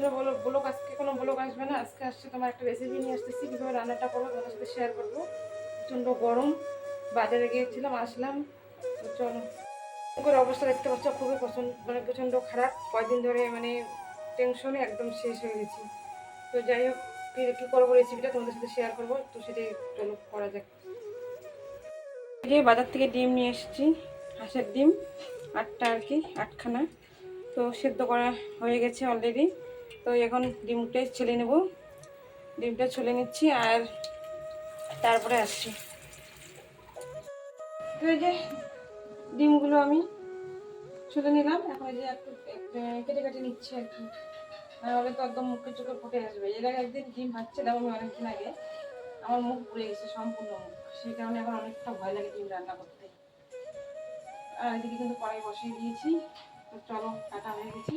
বন্ধুরা বলো ব্লগ আজকে কোনো ব্লগ আসবে না? আজকে আসছে তোমার একটা রেসিপি নিয়ে আসতেছি, কীভাবে রান্নাটা করব তোমাদের সাথে শেয়ার করব। প্রচণ্ড গরম, বাজারে গিয়েছিলাম, আসলাম। চলো। মুখের অবস্থা দেখতে পাচ্ছ, খুবই পছন্দ মানে প্রচণ্ড খারাপ। কয়দিন ধরে মানে টেনশনে একদম শেষ হয়ে গেছি। তো যাই হোক, কী কী করব রেসিপিটা তোমাদের সাথে শেয়ার করব, তো সেটাই চলো, করা যাক। এই যে বাজার থেকে ডিম নিয়ে এসেছি, হাঁসের ডিম, আটটা আর কি, আটখানা। তো সেদ্ধ করা হয়ে গেছে অলরেডি তো এখন ডিমটাই ছেলে নেব। ডিমটা ছুলে নিচ্ছি আর তারপরে আসছি। তো এই যে ডিমগুলো আমি ছুলে নিলাম। এখন যে একটু কেটে কেটে নিচ্ছি আর কি। নাহলে তো একদম মুখে চোখে ফুটে আসবে। এর আগে একদিন ডিম ভাজছিলাম আমি অনেকদিন আগে। আমার মুখ পুড়ে গেছে, সম্পূর্ণ মুখ। সেই কারণে এখন অনেকটা ভয় লাগে ডিম রান্না করতে। আর এদিকে কিন্তু কড়াই বসিয়ে দিয়েছি। তো চলো কাটা হয়ে গেছি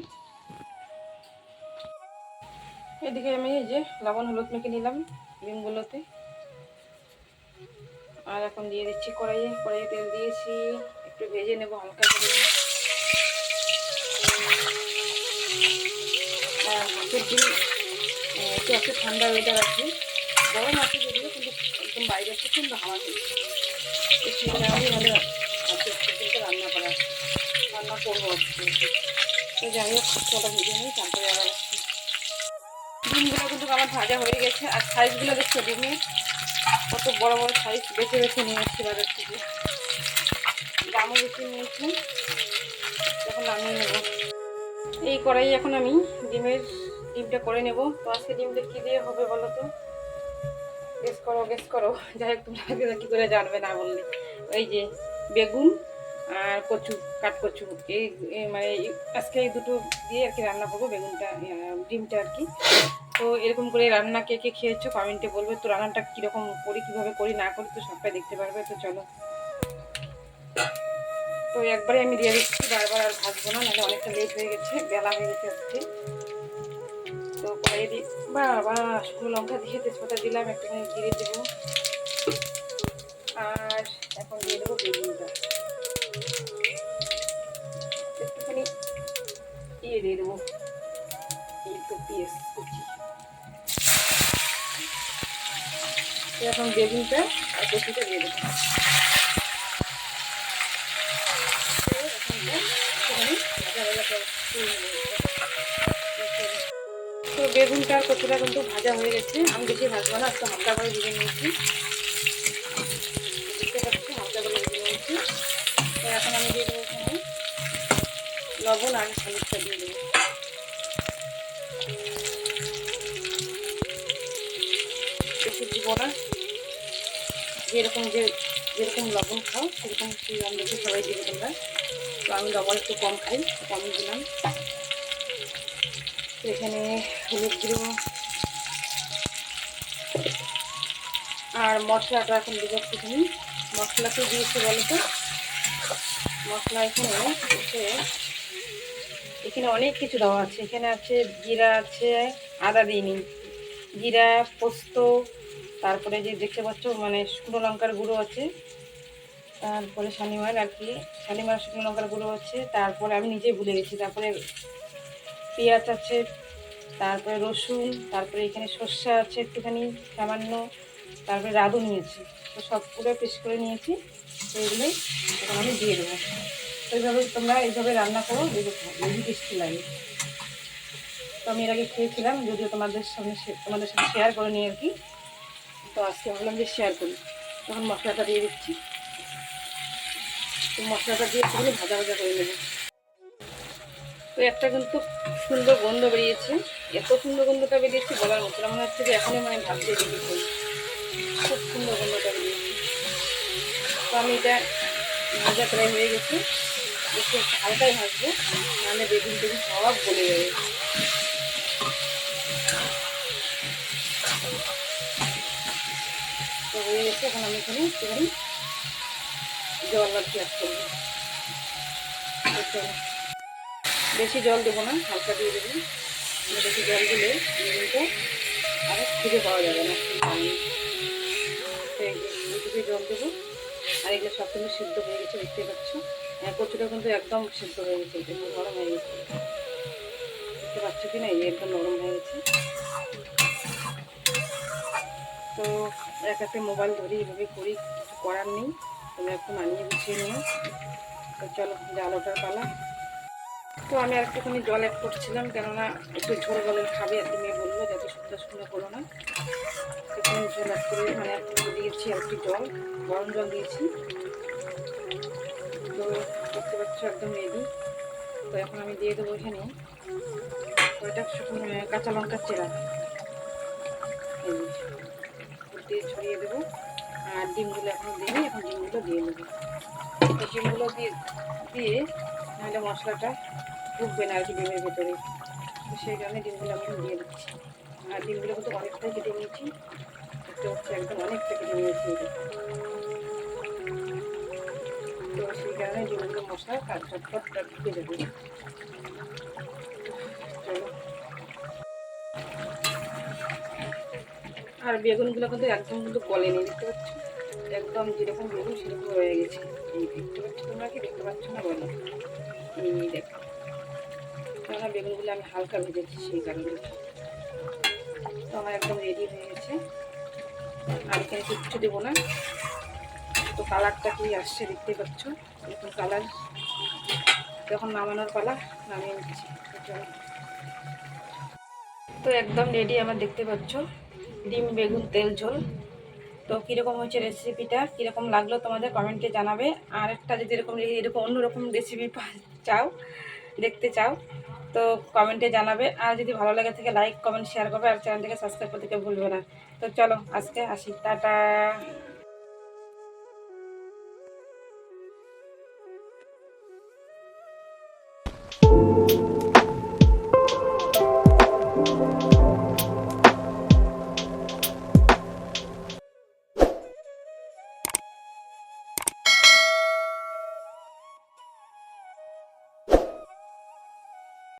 এদিকে আমি এই যে লবণ হলুদ মেখে নিলাম ডিমগুলোতে। আর এখন দিয়ে দিচ্ছি কড়াইয়ে। কড়াইয়ে তেল দিয়েছি একটু ভেজে নেব হালকা করে। আর আহ, একটু একটু ঠান্ডা ওয়েদার আছে। গরম আছে যদিও কিন্তু একদম বাইরে প্রচণ্ড হাওয়া দিচ্ছে। কারণেই ভালো ডিমটা রান্না করা রান্না করব তো যাই হোক চলো ভেজে নিই তারপরে আবার ডিমগুলো কিন্তু আমার ভাজা হয়ে গেছে। আর সাইজগুলো দেখছ ডিমের কত বড় বড় সাইজ বেছে বেছে নিয়ে এসছি বাজার থেকে। দামও বেশি নিয়েছি। এখন নামিয়ে নেব। এই কড়াই এখন আমি ডিমের ডিমটা করে নেব। তো আজকে ডিমটা কী দিয়ে হবে বলো তো? গেস করো গেস করো। যাই হোক, তোমরা কী করে জানবে না বললে। ওই যে বেগুন আর কচু, কাঠ কচু। এই এই মানে আজকে এই দুটো দিয়ে আর কি রান্না করব, বেগুনটা ডিমটা আর কি। তো এরকম করে রান্না কে কে খেয়েছো? কমেন্টে বলবে। তো রান্নাটা কীরকম করি, কীভাবে করি, না করি, তো সবটাই দেখতে পারবে। তো চলো। তো একবারে আমি দিয়ে দিচ্ছি। বারবার আর ভাজবো না, নাহলে অনেকটা লেট হয়ে গেছে, বেলা হয়ে গেছে আজকে। তো কড়াই দিই বাবা, শুকনো লঙ্কা দিয়ে তেজপাতা দিলাম, একটুখানি জিরে দেবো। আর এখন দিয়ে দেবো বেগুনটা। একটুখানি ইয়ে দিয়ে দেবো। কুচি। এখন বেগুনটা আর কচুটা দিয়ে দেবো তো বেগুনটা আর কচুটা কিন্তু ভাজা হয়ে গেছে। আমি বেশি ভাজবো না, একটু হালকা করে ভেজে নিয়েছি। হালকা করে ভেজে নিয়েছি। তো এখন আমি দিয়ে দেবো লবণ আর হলুদটা দিয়ে দেবো। যেরকম যে, যেরকম লবণ খাও, সেরকম সেই দেখে সবাই দিবে তোমরা তো আমি লবণ একটু কম খাই, কম দিলাম। তো এখানে হলুদ গুঁড়ো আর মশলাটা এখন দেবো একটুখানি। মশলাতে দিয়েছি বলো তো? মশলা এখানে এখানে অনেক কিছু দেওয়া আছে। এখানে আছে, জিরা আছে, আদা দিইনি জিরা, পোস্ত তারপরে যে দেখতে পাচ্ছ মানে শুকনো লঙ্কার গুঁড়ো আছে। তারপরে শালিমার আর কি শালিমার শুকনো লঙ্কার গুঁড়ো আছে। তারপরে আমি নিজেই ভুলে গেছি, তারপরে পেঁয়াজ আছে, তারপরে রসুন, তারপরে এখানে সর্ষে আছে একটুখানি সামান্য, তারপরে রাধু নিয়েছি। তো সবগুলো পেস্ট করে নিয়েছি, তো এগুলোই আমি দিয়ে দেবো। তো এইভাবে তোমরা এইভাবে রান্না করো বেশি টেস্টি লাগে। তো আমি এর আগে খেয়েছিলাম, যদিও তোমাদের সামনে তোমাদের সাথে শেয়ার করে নিই আর কি। তো আজকে ভাবলাম যে শেয়ার করি। তখন মশলাটা দিয়ে দিচ্ছি। তো মশলাটা দিয়ে একটুখানি ভাজা ভাজা করে নেব। তো একটা কিন্তু সুন্দর গন্ধ বেরিয়েছে। এত সুন্দর গন্ধটা বেরিয়েছে বলার মতো। মনে হচ্ছে যে এখনই মানে ভাবতে দিকে খুব সুন্দর গন্ধটা বেরিয়েছে। তো আমি এটা ভাজা প্রায় হয়ে গেছে। একটু হালকাই ভাজবো। নাহলে বেগুন টেগুন সব গলে যাবে। হয়ে গেছে এখন আমি এখানে একটুখানি জল আর অ্যাড করব। বেশি জল দেবো না, হালকা দিয়ে দেবো। বেশি জল দিলে বেগুনটা আরও খুঁজে পাওয়া যাবে না। এইটুকু জল দেবো। আর এগুলো সব কিন্তু সিদ্ধ হয়ে গেছে দেখতে পাচ্ছ। কচুটা কিন্তু একদম সিদ্ধ হয়ে গেছে এটা গরম হয়ে গেছে। দেখতে পাচ্ছ কি না? এই একদম নরম হয়ে গেছে। তো এক একটা মোবাইল ধরি এইভাবে করি, কিছু করার নেই। তুমি একটু মানিয়ে গুছিয়ে নিও। তো চলো জাল ওঠার পালা। তো আমি আর একটুখানি জল অ্যাড করছিলাম, কেননা একটু ঝোল জলের খাবে আর মেয়ে বলল, যাতে শুকনো শুকনো করো না। একটুখানি ঝোল অ্যাড করে মানে একটু দিয়েছি আর একটু জল, গরম জল দিয়েছি। তো দেখতে পাচ্ছ একদম রেডি তো এখন আমি দিয়ে দেবো এখানে শুকনো কাঁচা লঙ্কার চেরা। এই দিয়ে ছড়িয়ে দেবো। আর ডিমগুলো এখন দিইনি এখন ডিমগুলো দিয়ে দেবো তো ডিমগুলো দিয়ে দিয়ে নাহলে মশলাটা ঢুকবে না আর কি ডিমের ভেতরে। তো সেই কারণে ডিমগুলো আমি দিয়ে দিচ্ছি। আর ডিমগুলো কিন্তু অনেকটাই কেটে নিয়েছি। দেখতে হচ্ছে একদম অনেকটা কেটে নিয়েছি তো সেই কারণে ডিমগুলো মশলা কাজ ঝটপট ঢুকে যাবে। চলো। আর বেগুনগুলো কিন্তু একদম কিন্তু গলেনি, দেখতে পাচ্ছ? একদম যেরকম বেগুন সেরকম রয়ে গেছে। এই দেখতে পাচ্ছ তোমরা কি? দেখতে পাচ্ছ না বলো এই দেখো। কেননা বেগুনগুলো আমি হালকা ভেজেছি সেই কারণে। তো আমার একদম রেডি হয়ে গেছে। আর এখানে কিচ্ছু দেবো না। তো কালারটা কি আসছে দেখতে পাচ্ছ? এরকম কালার। যখন নামানোর পালা নামিয়ে নিচ্ছি। তো তো একদম রেডি আমার দেখতে পাচ্ছ। ডিম, বেগুন, তেল, ঝোল। তো কীরকম হয়েছে রেসিপিটা কীরকম লাগল তোমাদের কমেন্টে জানাবে। আর একটা যদি এরকম এরকম অন্যরকম রেসিপি চাও, দেখতে চাও, তো কমেন্টে জানাবে। আর যদি ভালো লাগে থেকে লাইক কমেন্ট শেয়ার করবে। আর চ্যানেলটিকে সাবস্ক্রাইব করতে ভুলবে না। তো চলো, আজকে আসি। টাটা।